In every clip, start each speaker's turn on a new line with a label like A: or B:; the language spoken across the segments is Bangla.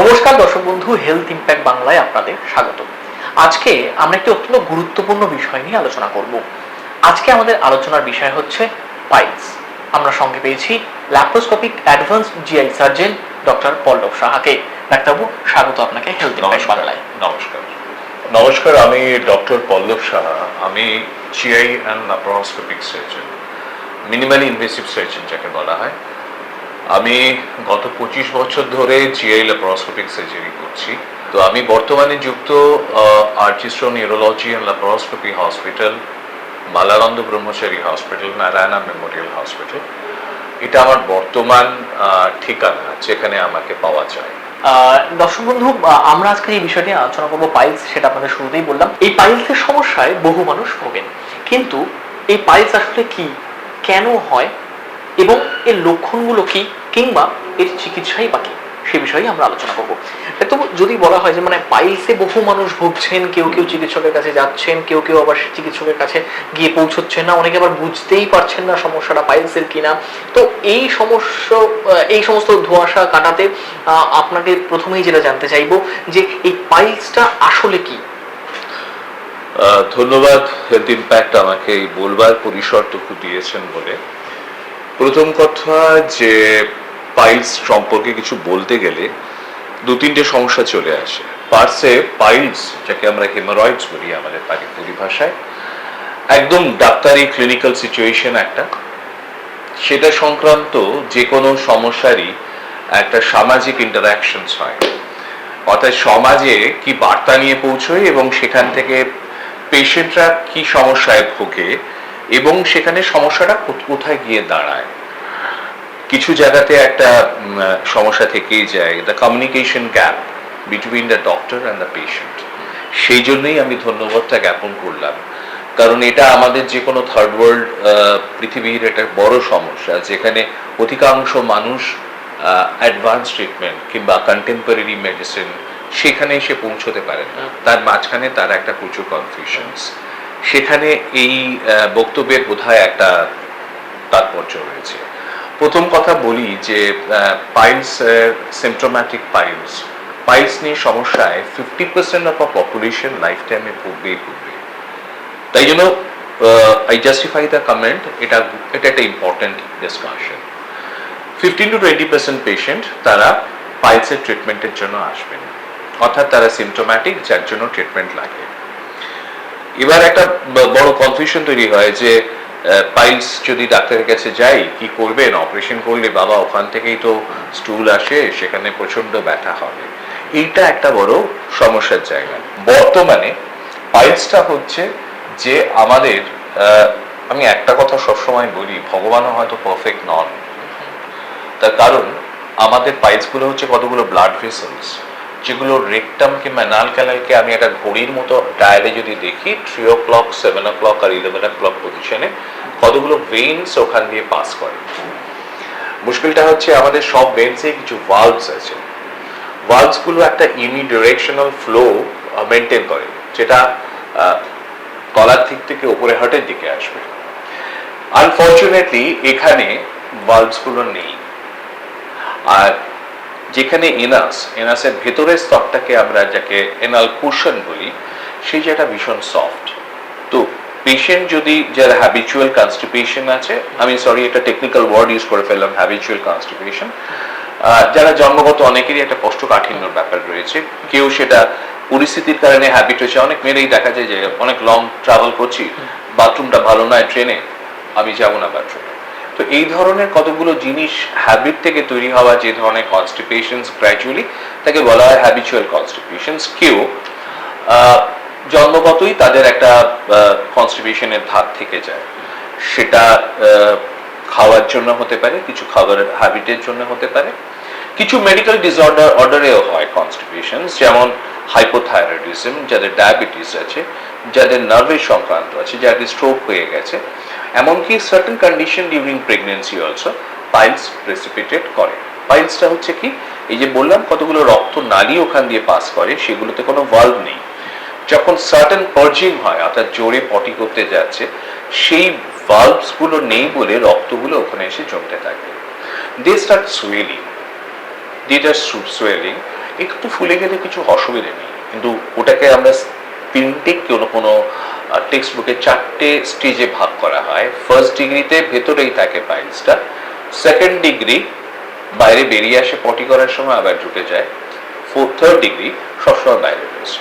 A: নমস্কার দর্শক বন্ধু হেলথ ইম্প্যাক্ট বাংলায় আপনাদের স্বাগত আজকে আমরা একটি অত্যন্ত গুরুত্বপূর্ণ বিষয় নিয়ে আলোচনা করব। আজকে আমাদের আলোচনার বিষয় হচ্ছে পাইলস আমরা সঙ্গে পেয়েছি laparoscopic advance GI surgeon doctor Pallab সাহাকে। ডাক্তারবাবু স্বাগত আপনাকে হেলথ ইম্প্যাক্ট বাংলায়।
B: নমস্কার। নমস্কার আমি ডক্টর পল্লব সাহা। আমি GI and laparoscopic surgeon minimally invasive surgeon যাকে বলা হয়। আমি গত পঁচিশ বছর ধরে জিআই ল্যাপারোস্কোপিক সার্জারি করছি। তো আমি বর্তমানে যুক্ত আর্টিস্ট্রো neurology and laparoscopy hospital Malananda Brahmachari hospital Narayana memorial hospital এটা আমার বর্তমান ঠিকানা, যেখানে আমাকে পাওয়া যায়।
A: দর্শক বন্ধু আমরা আজকে যে বিষয়টি আলোচনা করব পাইলস, সেটা আপনাদের শুরুতেই বললাম। এই পাইলসের সমস্যায় বহু মানুষ ভোগেন। কিন্তু এই পাইলস আসলে কি? কেন হয়? এবং এর লক্ষণগুলো কি কিংবা এর চিকিৎসাই বা কি? সে বিষয়ে আমরা আলোচনা করব। তো যদি বলা হয় যে মানে পাইলসে বহু মানুষ ভুগছেন, কেউ কেউ চিকিৎসকের কাছে যাচ্ছেন, কেউ কেউ আবার চিকিৎসকের কাছে গিয়ে পৌঁছচ্ছেন না, অনেকে আবার বুঝতেই পারছেন না সমস্যাটা পাইলসের কিনা। তো এই সমস্যা এই সমস্ত ধোঁয়াশা কাটাতে আপনাকে প্রথমেই যেটা জানতে চাইব যে, এই পাইলসটা আসলে কি?
B: ধন্যবাদ, হেলথ ইম্প্যাক্ট আমাকে এই বলবার পরিসরটুকু দিয়েছেন বলে। প্রথম কথা যে পাইলস সম্পর্কে কিছু বলতে গেলে দু তিনটে সমস্যা চলে আসে। পার্সে পাইলস যাকে আমরা হেমারয়েডস বলি আমাদের পারি পরিভাষায়, একদম ডাক্তারি ক্লিনিক্যাল সিচুয়েশন একটা। সেটা সংক্রান্ত যে কোনো সমস্যারই একটা সামাজিক ইন্টারাকশনস হয়। অর্থাৎ সমাজে কি বার্তা নিয়ে পৌঁছয় এবং সেখান থেকে পেশেন্টরা কি সমস্যায় ভোগে এবং সেখানে সমস্যাটা কোথায় গিয়ে দাঁড়ায়? কিছু জায়গাতে একটা সমস্যা থেকেই যায় the communication gap between the doctor and the patient সেই জন্যই আমি ধন্যবাদটা জ্ঞাপন করলাম। কারণ এটা আমাদের যে কোনো থার্ড ওয়ার্ল্ড পৃথিবীর একটা বড় সমস্যা, যেখানে অধিকাংশ মানুষ অ্যাডভান্স ট্রিটমেন্ট কিংবা কন্টেম্পোরারি মেডিসিন সেখানে এসে পৌঁছতে পারে না। তার মাঝখানে তার একটা প্রচুর কনফিউশনস সেখানে এই বক্তব্যের বোধহয় একটা তাৎপর্য রয়েছে। প্রথম কথা বলি যে পাইলস সিমটোম্যাটিক পাইলস পাইলস নিয়ে সমস্যায় fifty percent of a population life টাইমে ভুগবেই ভুগবে। তাই জন্য আই জাস্টিফাই দ্য কমেন্ট এটা এটা একটা important discussion fifteen to twenty percent patient তারা পাইলসের ট্রিটমেন্টের জন্য আসবেন অর্থাৎ তারা সিমটোম্যাটিক যার জন্য ট্রিটমেন্ট লাগে। এবার একটা বড় কনফিউশন তৈরি হয় যে পাইলস যদি ডাক্তারের কাছে যাই, কি করবেন অপারেশন করলে বাবা ওখান থেকেই তো স্টুল আসে, সেখানে প্রচণ্ড ব্যথা হবে। এইটা একটা বড় সমস্যার জায়গা। বর্তমানে পাইলসটা হচ্ছে যে আমাদের আমি একটা কথা সবসময় বলি, ভগবানও হয়তো পারফেক্ট নন। তার কারণ, আমাদের পাইলসগুলো হচ্ছে কতগুলো ব্লাড ভেসেলস যেগুলো রেকটাম কিংবা নাল ক্যানালকে আমি একটা ঘড়ির মতো ডায়ালে যদি দেখি three o'clock seven o'clock আর ইলেভেন ও ক্লক পজিশনে কতগুলো ভেইনস ওখান দিয়ে পাস করে। মুশকিলটা হচ্ছে আমাদের সব ভেন্সে কিছু ভালভস আছে। ভালভসগুলো একটা ইউনিডিরেকশনাল ফ্লো মেনটেন করে, যেটা তলার দিক থেকে উপরে হার্টের দিকে আসবে। আনফর্চুনেটলি এখানে ভালভসগুলো নেই। আর যেখানে এনাস এনাসের ভেতরের স্তরটাকে আমরা যাকে এনাল পোর্শন বলি সেই জায়গাটা ভীষণ সফট তো পেশেন্ট যদি যারা হ্যাবিচুয়াল কনস্টিপেশন আছে আমি সরি এটা টেকনিক্যাল ওয়ার্ড ইউজ করে ফেললাম হ্যাবিচুয়াল কনস্টিপেশন যারা জন্মগত অনেকেরই একটা কোষ্ঠকাঠিন্যর ব্যাপার রয়েছে কেউ সেটা পরিস্থিতির কারণে হ্যাবিট হয়েছে অনেক মেয়েরাই দেখা যায় যে অনেক লং ট্রাভেল করছি বাথরুমটা ভালো নয় ট্রেনে আমি যাব না বাথরুমে তো এই ধরনের কতগুলো জিনিস হ্যাবিট থেকে তৈরি হওয়া যে ধরনের কনস্টিপেশনস গ্র্যাজুয়ালি তাকে বলা হয় হ্যাবিচুয়াল কনস্টিপেশনস কেউ জন্মগতই তাদের একটা কনস্টিপেশনের ধার থেকে যায়। সেটা খাওয়ার জন্য হতে পারে, কিছু খাবারের হ্যাবিটের জন্য হতে পারে। কিছু মেডিকেল ডিসঅর্ডার অর্ডারেও হয় কনস্টিপেশন যেমন হাইপোথাইরয়েডিজম যাদের ডায়াবেটিস আছে, যাদের নার্ভের সংক্রান্ত আছে, যাদের স্ট্রোক হয়ে গেছে। এমনকি certain condition during pregnancy also piles precipitate করে। পাইলসটা হচ্ছে কি? এই যে বললাম, কতগুলো রক্ত নালী ওখান দিয়ে পাস করে, সেগুলোতে কোনো ভাল্ভ নেই। যখন সার্টেন পার্জিং হয়, অর্থাৎ জোরে পটি করতে যাচ্ছে, সেই ভালভসগুলো নেই বলে রক্তগুলো ওখানে এসে জমতে থাকে। দে স্টার্ট সুয়েলিং দিটা সুয়েলিং একটু ফুলে গেলে কিছু অসুবিধে নেই। কিন্তু ওটাকে আমরা তিনটে কোনো কোনো টেক্সট বুকে চারটে স্টেজে ভাগ করা হয়। ফার্স্ট ডিগ্রিতে ভেতরেই থাকে পাইলসটা সেকেন্ড ডিগ্রি বাইরে বেরিয়ে আসে পটি করার সময় আবার ঢুকে যায়। ফোর্থ থার্ড ডিগ্রি সবসময় বাইরে রয়েছে।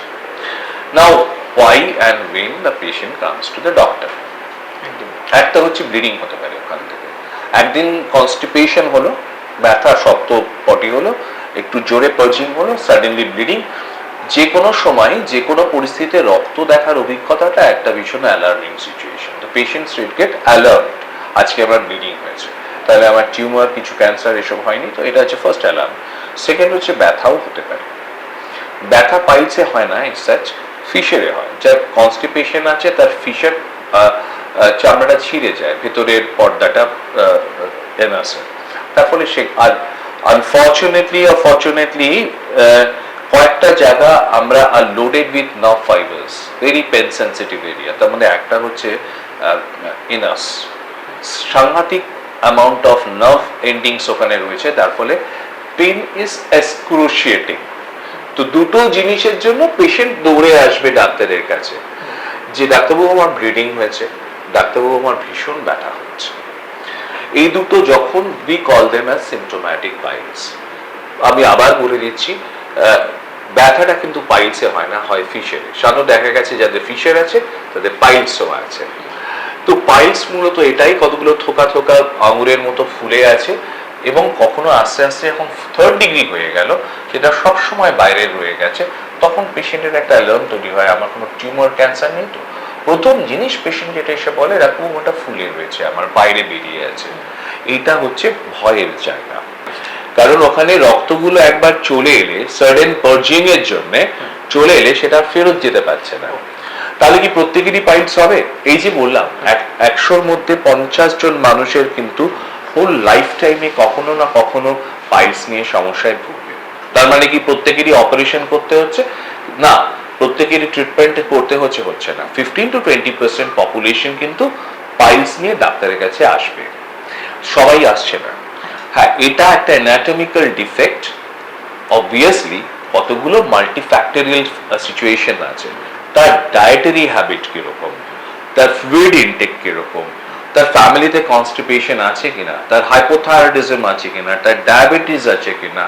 B: Now why and when the patient comes to the doctor একটা হচ্ছে ব্লিডিং হতে পারে ওখান থেকে। একদিন কনস্টিপেশন হলো ব্যথা শক্ত পটি হলো একটু জোরে পার্জিং হলো সাডেনলি ব্লিডিং যে কোনো সময় যে কোনো পরিস্থিতিতে রক্ত দেখার অভিজ্ঞতাটা একটা ভীষণ অ্যালার্মিং সিচুয়েশন তো পেশেন্ট শুড গেট অ্যালার্ট আজকে আমার ব্লিডিং হয়েছে। তাহলে আমার টিউমার কিছু ক্যান্সার এসব হয়নি, তো এটা হচ্ছে ফার্স্ট অ্যালার্ম সেকেন্ড হচ্ছে ব্যথাও হতে পারে। ব্যথা পাইলসে হয় না এক্সাচ ফিশারে হয়। যার কনস্টিপেশন আছে, তার ফিশার চামড়াটা ছিঁড়ে যায়, ভেতরের পর্দাটা এনাসে তার ফলে সে আনফর্চুনেটলি অফর্চুনেটলি কয়েকটা জায়গা আমরা are loaded with nerve fibres very pain sensitive area তার মধ্যে একটা হচ্ছে ইনাস সাংঘাতিক অ্যামাউন্ট অফ নার্ভ এন্ডিংস ওখানে রয়েছে, তার ফলে পেন ইজ এক্সক্রুশিয়েটিং তো দুটো জিনিসের জন্য পেশেন্ট দৌড়ে আসবে ডাক্তারের কাছে। যে ডাক্তারবাবু আমার ব্লিডিং হয়েছে, ডাক্তারবাবু আমার ভীষণ ব্যথা হচ্ছে। এই দুটো যখন we call them as symptomatic piles আমি আবার বলে দিচ্ছি ব্যথাটা কিন্তু পাইলসে হয় না, হয় ফিশারে। সাধারণত দেখা গেছে যাদের ফিশার আছে, তাদের পাইলসও আছে। তো পাইলস মূলত এটাই, কতগুলো থোকা থোকা আঙুরের মতো ফুলে আছে এবং কখনো আস্তে আস্তে যখন থার্ড ডিগ্রি হয়ে গেল, সেটা সব সময় বাইরে রয়ে গেছে। তখন পেশেন্টের একটা অ্যালার্ম তৈরি হয়, আমার কোনো টিউমার ক্যান্সার নেই তো? প্রথম জিনিস পেশেন্ট যেটা এসে বলে এরকম ওটা ফুলে রয়েছে, আমার বাইরে বেরিয়ে আছে। এটা হচ্ছে ভয়ের জায়গা। কারণ ওখানে রক্তগুলো একবার চলে এলে সার্ডেন পার্জিং এর জন্য চলে এলে সেটা ফেরত যেতে পারছে না। তাহলে কি প্রত্যেকেরই পাইলস হবে? এই যে বললাম একশোর মধ্যে পঞ্চাশ জন মানুষের কিন্তু হোল লাইফ টাইমে কখনো না কখনো পাইলস নিয়ে সমস্যায় ভুগবে। তার মানে কি প্রত্যেকেরই অপারেশন করতে হচ্ছে? না, প্রত্যেকেরই ট্রিটমেন্ট করতে হচ্ছে হচ্ছে না। Fifteen to twenty percent population কিন্তু পাইলস নিয়ে ডাক্তারের কাছে আসবে। সবাই আসছে না। হ্যাঁ এটা একটা অ্যানাটমিক্যাল ডিফেক্ট অবভিয়াসলি কতগুলো মাল্টিফ্যাক্টরিয়াল সিচুয়েশন আছে। তার ডায়েটারি হ্যাবিট কীরকম? তার ফ্লুইড ইনটেক কীরকম? তার ফ্যামিলিতে কনস্টিপেশন আছে কিনা? তার আছে কিনা? তার ডায়াবেটিস আছে কিনা?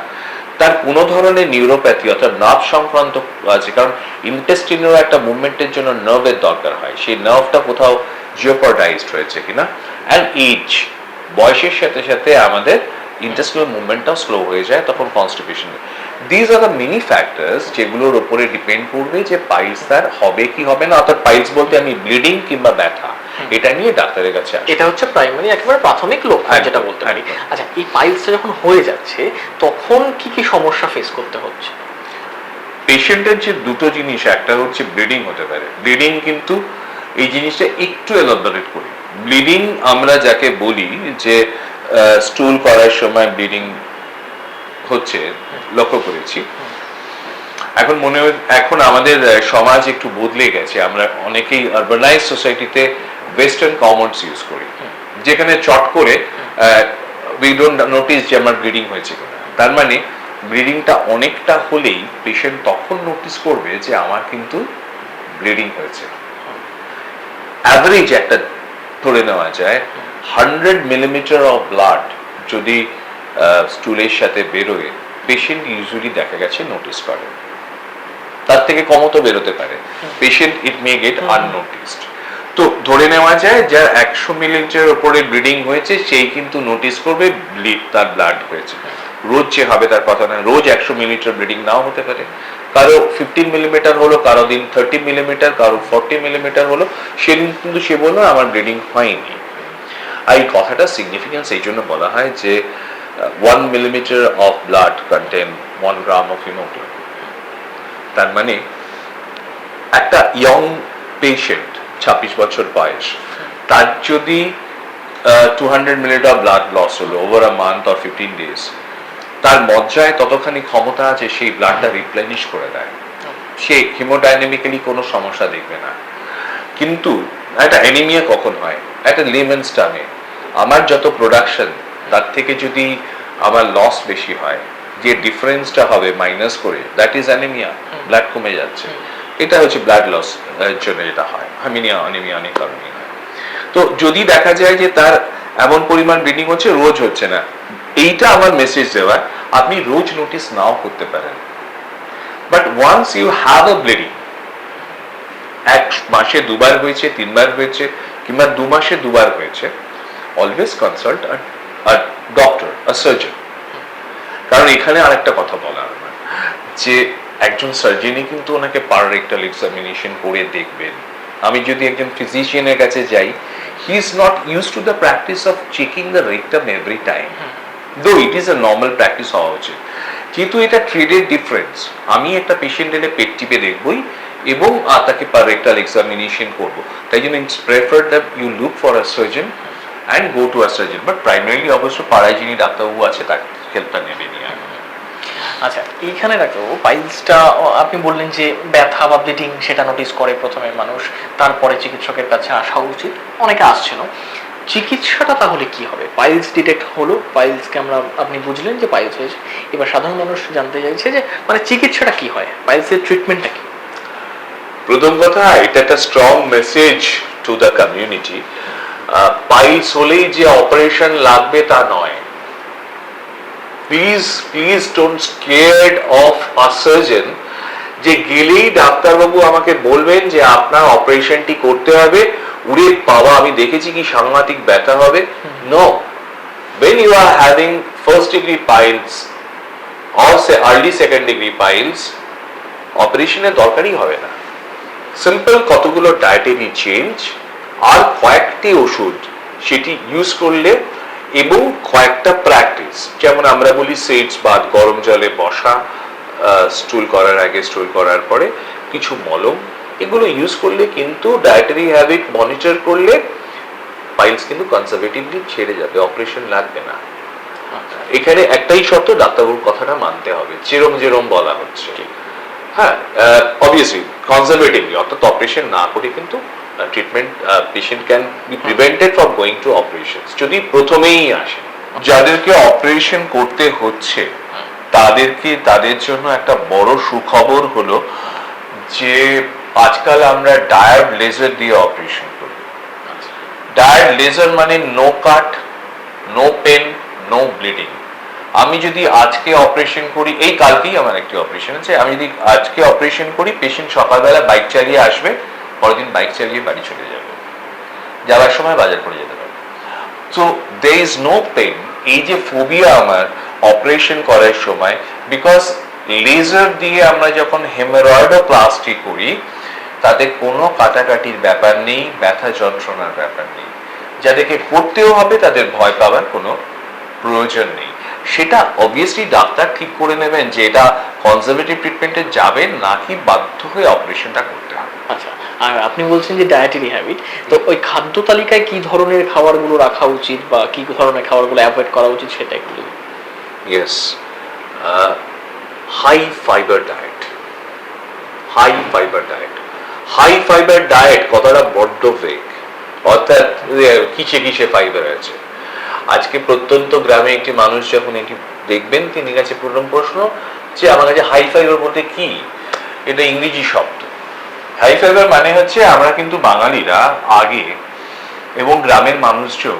B: তার কোনো ধরনের নিউরোপ্যাথি অর্থাৎ নার্ভ সংক্রান্ত আছে। কারণ ইন্টেস্টিনেরও একটা মুভমেন্টের জন্য নার্ভের দরকার হয়। সেই নার্ভটা কোথাও জিওপারডাইজড হয়েছে কিনা? অ্যান্ড এজ বয়সের সাথে সাথে আমাদের ইন্টেস্টিনাল মুভমেন্টটাও স্লো হয়ে যায় তখন constipation these are the many factors যেগুলোর উপরে ডিপেন্ড করবে যে পাইলস তার হবে কি হবে না অর্থাৎ পাইলস বলতে আমি ব্লিডিং কিংবা ব্যথা এটা নিয়ে ডাক্তারের কাছে
A: এটা হচ্ছে প্রাইমারি একেবারে প্রাথমিক লক্ষণ যেটা বলতে পারি। আচ্ছা এই পাইলসটা যখন হয়ে যাচ্ছে তখন কি কি সমস্যা ফেস করতে হচ্ছে?
B: পেশেন্টের যে দুটো জিনিস একটা হচ্ছে ব্লিডিং হতে পারে। ব্লিডিং কিন্তু এই জিনিসটা একটু এলাবোরেট করি ব্লিডিং আমরা যাকে বলি যে স্টুল করার সময় ব্লিডিং হচ্ছে, লক্ষ্য করেছি। এখন মনে এখন আমাদের সমাজ একটু বদলে গেছে। আমরা অনেকেই আরবানাইজ সোসাইটিতে ওয়েস্টার্ন কমন্স ইউজ করি। যেখানে চট করে উই ডোন্ট নোটিস যে আমার ব্লিডিং হয়েছে কিনা। তার মানে ব্লিডিংটা অনেকটা হলেই পেশেন্ট তখন নোটিস করবে যে আমার কিন্তু ব্লিডিং হয়েছে। অ্যাভারেজ একটা ধরে নেওয়া যায়। হান্ড্রেড মিলিমিটার অফ ব্লাড যদি স্টুলের সাথে বেরোয় পেশেন্ট ইউজুয়ালি দেখা গেছে নোটিস করে তার থেকে কমও তো বেরোতে পারে। পেশেন্ট ইট মে গেট আননোটিসড তো ধরে নেওয়া যায় যার একশো মিলিমিটার উপরে ব্লিডিং হয়েছে সেই কিন্তু নোটিস করবে bleed- তার ব্লাড হয়েছে। রোজ যে হবে তার কথা না রোজ একশো মিলিমিটার ব্লিডিং নাও হতে পারে। কারও ফিফটিন মিলিমিটার হলো, কারও দিন থার্টি মিলিমিটার কারও ফোরটি মিলিমিটার হলো। সেদিন কিন্তু সে বলল আমার ব্লিডিং হয়নি। আর এই কথাটা সিগনিফিকেন্স এই জন্য বলা হয় যে one millimetre of blood content one gram of haemoglobin তার মানে একটা ইয়ং পেশেন্ট ছাব্বিশ বছর বয়স, তার যদি two hundred of blood loss হলো over a month or fifteen days তার মজ্জায় ততখানি ক্ষমতা আছে সেই ব্লাডটা রিপ্লেনিশ করে দেয়। সে হিমোডাইনামিক্যালি কোনো সমস্যা দেখবে না। কিন্তু একটা অ্যানিমিয়া কখন হয়? একটা লিমেন্স টানে আমার যত প্রোডাকশন তার থেকে যদি আমার লস বেশি হয়, যে ডিফারেন্সটা হবে মাইনাস করে দ্যাট ইজ অ্যানিমিয়া ব্লাড কমে যাচ্ছে। এটা হচ্ছে ব্লাড লস এর জন্য যেটা হয়। হামিনিয়া অ্যানিমিয়া অনেক কারণেই হয়। তো যদি দেখা যায় যে তার এমন পরিমাণ ব্লিডিং হচ্ছে, রোজ হচ্ছে না। এইটা আমার মেসেজ দেওয়া আপনি রোজ নোটিস নাও করতে পারেন। But once you have a bleeding এক মাসে দুবার হয়েছে, তিনবার হয়েছে, কিংবা দু মাসে দুবার হয়েছে অলওয়েজ কনসাল্ট আর ডক্টর আ সার্জন কারণ এখানে আরেকটা কথা বলা আমার যে একজন সার্জনই কিন্তু ওনাকে পার রেক্টাল এক্সামিনেশন করে দেখবেন। আমি যদি একজন ফিজিশিয়ানের কাছে যাই he is not use to the practice of checking the rectum every time though it is a normal practice হওয়া উচিত। কিন্তু এটা ট্রেডের ডিফারেন্স আমি একটা পেশেন্ট এলে পেট টিপে দেখবই এবং তাকে রেক্টাল এক্সামিনেশন করব। তাই জন্য it's prefer that you look for a surgeon and go to a surgeon but primarily অবশ্য পাড়ায় যিনি ডাক্তারবাবু আছে তার হেল্পটা আর কি।
A: আচ্ছা এইখানে ডাক্তারবাবু পাইলসটা আপনি বললেন যে ব্যথা বা ব্লিডিং সেটা নোটিস করে প্রথমে মানুষ। তারপরে চিকিৎসকের কাছে আসা উচিত। অনেকে আসছিল চিকিৎসাটা তাহলে কি হবে? পাইলস ডিটেক্ট হলো পাইলসকে আমরা, আপনি বুঝলেন যে পাইলস হয়েছে। এবার সাধারণ মানুষ জানতে চাইছে যে মানে চিকিৎসাটা কি হয়? পাইলসের ট্রিটমেন্টটা কি?
B: প্রথম কথা, এটা একটা strong message to the community piles হলেই যে অপারেশন লাগবে তা নয়। Please please don't scared of a surgeon যে গেলেই ডাক্তারবাবু আমাকে বলবেন যে আপনার অপারেশনটি করতে হবে। উড়ে বাবা আমি দেখেছি কি সাংঘাতিক ব্যথা হবে? No when you are having first degree piles or say early second degree piles অপারেশনের দরকারই হবে না। সিম্পল কতগুলো ডায়েটারি চেঞ্জ আর কয়েকটি ওষুধ সেটি ইউজ করলে এবং কয়েকটা প্র্যাকটিস যেমন আমরা বলি সেটস বাদ গরম জলে বসা স্টুল করার আগে স্টুল করার পরে কিছু মলম এগুলো ইউজ করলে কিন্তু ডায়েটারি হ্যাবিট মনিটর করলে পাইলস কিন্তু কনজারভেটিভলি ছেড়ে যাবে অপারেশন লাগবে না। এখানে একটাই শর্ত ডাক্তারবাবুর কথাটা মানতে হবে যেরম যেরম বলা হচ্ছে। হ্যাঁ অবভিয়াসলি কনজারভেটিভলি অর্থাৎ অপারেশন না করে কিন্তু treatment patient can be prevented from going to operation যদি প্রথমেই আসে যাদেরকে অপারেশন করতে হচ্ছে তাদেরকে তাদের জন্য একটা বড় সুখবর হলো যে আজকাল আমরা ডায়াব লেজার দিয়ে অপারেশন করি। ডায়াড লেজার মানে no cut, no pain, no bleeding. আমি যদি আজকে অপারেশন করি, এই কালকেই আমার একটি অপারেশন আছে, আমি যদি আজকে অপারেশন করি, পেশেন্ট সকালবেলা বাইক চালিয়ে আসবে, পরের দিন বাইক চালিয়ে বাড়ি চলে যাবে। যাওয়ার সময় বাজার করে যেতে পারে so they is no pain এই যে ফোবিয়া আমার অপারেশন করার সময় বিকজ লেজার দিয়ে আমরা যখন হেমারয়েডোপ্লাস্টি করি তাতে কোনো কাটাকাটির ব্যাপার নেই ব্যথা যন্ত্রণার ব্যাপার নেই। যাদেরকে করতেও হবে তাদের ভয় পাওয়ার কোনো প্রয়োজন নেই। সেটা অবভিয়াসলি ডাক্তার ঠিক করে নেবেন যে এটা কনজারভেটিভ ট্রিটমেন্টে যাবেন নাকি বাধ্য হয়ে অপারেশনটা করতে হবে।
A: আচ্ছা আর আপনি বলছেন যে ডায়েটারি হ্যাবিট তো ওই খাদ্য তালিকায় কি ধরনের খাবারগুলো রাখা উচিত বা কি ধরনের খাবারগুলো অ্যাভয়েড করা উচিত সেটা একটু yes
B: high fibre diet high fibre High diet. High fiber কথাটা বড্ড ফেক অর্থাৎ কিসে কিসে ফাইবার আছে? আজকে প্রত্যন্ত গ্রামে একটি মানুষ যখন এটি দেখবেন, তিনি কাছে প্রথম প্রশ্ন যে, আমার কাছে হাই ফাইবার বলতে কি? এটা ইংরেজি শব্দ। হাই ফাইবার মানে হচ্ছে, আমরা কিন্তু বাঙালিরা আগে এবং গ্রামের মানুষজন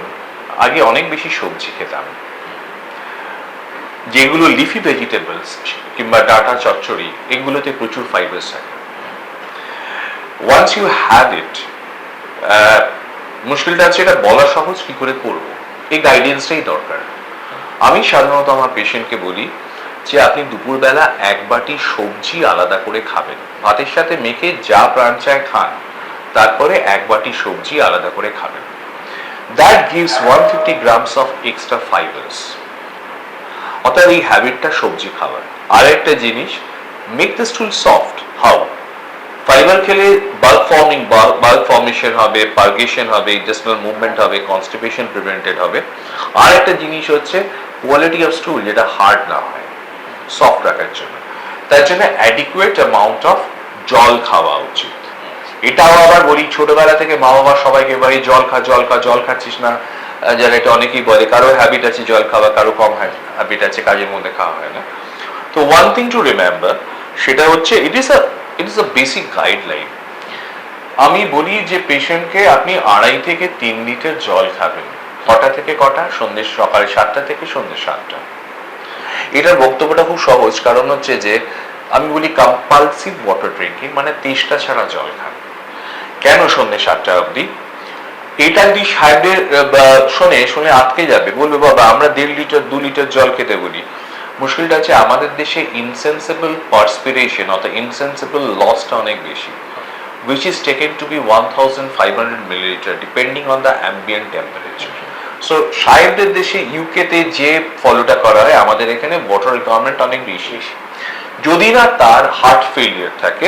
B: আগে অনেক বেশি সবজি খেতাম। যেগুলো লিফি ভেজিটেবলস কিংবা ডাটা চচ্চড়ি, এগুলোতে প্রচুর ফাইবার থাকে। ওয়ান্স ইউ হ্যাভ ইট মুশকিলটা আছে এটা বলা সহজ কি করে করব? এই গাইডেন্সটাই দরকার। আমি সাধারণত আমার পেশেন্টকে বলি যে, আপনি দুপুরবেলা এক বাটি সবজি আলাদা করে খাবেন। ভাতের সাথে মেখে যা প্রাণ চায় খান, তারপরে এক বাটি সবজি আলাদা করে খাবেন। That gives one fifty grams of extra fibres অর্থাৎ এই হ্যাবিটটা সবজি খাওয়ার। আর একটা জিনিস make the stool soft how fibre খেলে বাল্ক ফর্মিং বাল্ক ফর্মেশন হবে পার্গেশন হবে ইন্টেস্টিনাল মুভমেন্ট হবে কনস্টিপেশন প্রিভেন্টেড হবে। আর একটা জিনিস হচ্ছে কোয়ালিটি অফ স্টুল যেটা হার্ড না হয় সফট রাখার জন্য। তার জন্য অ্যাডিকুয়েট অ্যামাউন্ট অফ জল খাওয়া উচিত। এটাও আবার বলি, ছোটবেলা থেকে মা বাবা সবাইকে বলে জল খা জল খা, জল খাচ্ছিস না। যারা এটা অনেকেই বলে, কারও হ্যাবিট আছে জল খাওয়া, কারও কম হ্যাবিট আছে, কাজের মধ্যে খাওয়া হয় না। তো ওয়ান থিং টু রিমেম্বার সেটা হচ্ছে ইট ইস আ ইট ইস আ বেসিক গাইডলাইন আমি বলি যে পেশেন্টকে আপনি আড়াই থেকে তিন লিটার জল খাবেন। কটা থেকে কটা? সন্ধ্যে সকাল সাতটা থেকে সন্ধ্যে সাতটা। এটার বক্তব্যটা খুব সহজ, কারণ হচ্ছে যে আমি বলি কম্পালসিভ ওয়াটার ড্রিঙ্কিং মানে তেষ্টা ছাড়া জল খান। কেন সন্ধ্যে সাতটা অবধি? এটা যদি সাহেবের শোনে, শুনে আটকে যাবে। বলবে, বাবা, আমরা দেড় লিটার, দু লিটার জল খেতে বলি। মুশকিলটা হচ্ছে আমাদের দেশে ইনসেন্সিবল পার্সপিরেশন অর্থাৎ ইনসেন্সিবল লসটা অনেক বেশি, which is taken to be 1500 milliliter, depending on the ambient. So সাহেবদের দেশে ইউকেতে যে ফলোটা করা হয়, আমাদের এখানে ওয়াটার রিকোয়ারমেন্ট অনেক বেশি যদি না তার হার্ট ফেলিয়ার থাকে,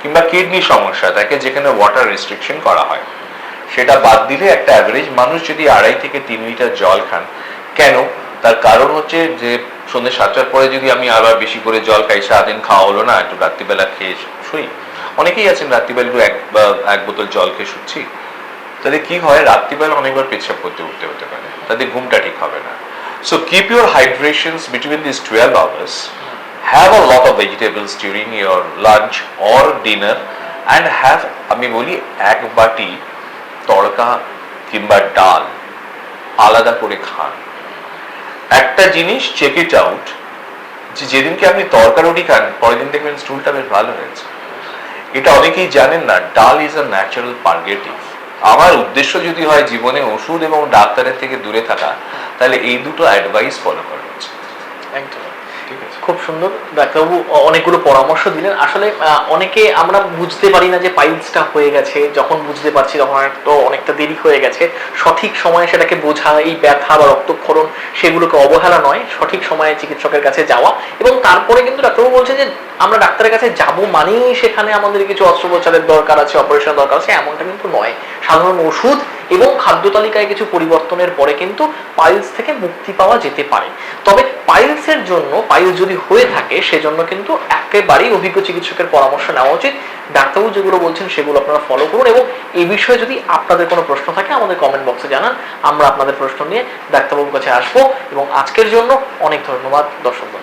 B: কিংবা কিডনি সমস্যা থাকে, যেখানে ওয়াটার রেস্ট্রিকশন করা হয়, সেটা বাদ দিলে একটা অ্যাভারেজ মানুষ যদি আড়াই থেকে তিন লিটার জল খান, কেন তার কারণ হচ্ছে যে সন্ধ্যে সাতটার পরে যদি আমি আবার বেশি করে জল খাই, সারাদিন খাওয়া হলো না, একটু রাত্রিবেলা খেয়ে শুই। অনেকেই আছেন রাত্রিবেলা একটু এক বা এক বোতল জল খেয়ে শুচ্ছি। তাহলে কি হয়? রাত্রিবেলা অনেকবার পেছাব করতে, উঠতে হতে পারে। তাদের ঘুমটা ঠিক হবে না। So keep your hydrations between this twelve hours have a lot of vegetables during your lunch or dinner and have আমি বলি, এক বাটি তড়কা কিংবা ডাল আলাদা করে খান। একটা জিনিস চেক ইট আউট যেদিনকে আপনি তরকা রুটি খান পরের দিন দেখবেন স্টুলটা বেশ ভালো হয়েছে। এটা অনেকেই জানেন না, ডাল ইজ আ ন্যাচারাল পার্গেটিভ আমার উদ্দেশ্য যদি হয় জীবনে ওষুধ এবং ডাক্তারের থেকে দূরে থাকা, তাহলে এই দুটো অ্যাডভাইস ফলো করা উচিত।
A: একদম। খুব সুন্দর। ডাক্তারবাবু অনেকগুলো পরামর্শ দিলেন। আসলে অনেকে আমরা বুঝতে পারি না যে পাইলসটা হয়ে গেছে। যখন বুঝতে পারছি, তখন তো অনেকটা দেরি হয়ে গেছে। সঠিক সময়ে সেটাকে বোঝা, এই ব্যথা বা রক্তক্ষরণ সেগুলোকে অবহেলা নয়। সঠিক সময়ে চিকিৎসকের কাছে যাওয়া এবং তারপরে কিন্তু ডাক্তারবাবু বলছেন যে, আমরা ডাক্তারের কাছে যাব মানেই সেখানে আমাদের কিছু অস্ত্রোপচারের দরকার আছে অপারেশন দরকার আছে, এমনটা কিন্তু নয়। সাধারণ ওষুধ এবং খাদ্য তালিকায় কিছু পরিবর্তনের পরে কিন্তু পাইলস থেকে মুক্তি পাওয়া যেতে পারে। তবে পাইলসের জন্য পাইলস যদি হয়ে থাকে, সেজন্য কিন্তু একেবারেই অভিজ্ঞ চিকিৎসকের পরামর্শ নেওয়া উচিত। ডাক্তারবাবু যেগুলো বলছেন, সেগুলো আপনারা ফলো করুন এবং এই বিষয়ে যদি আপনাদের কোনো প্রশ্ন থাকে, আমাদের কমেন্ট বক্সে জানান। আমরা আপনাদের প্রশ্ন নিয়ে ডাক্তারবাবুর কাছে আসব। এবং আজকের জন্য অনেক ধন্যবাদ দর্শক।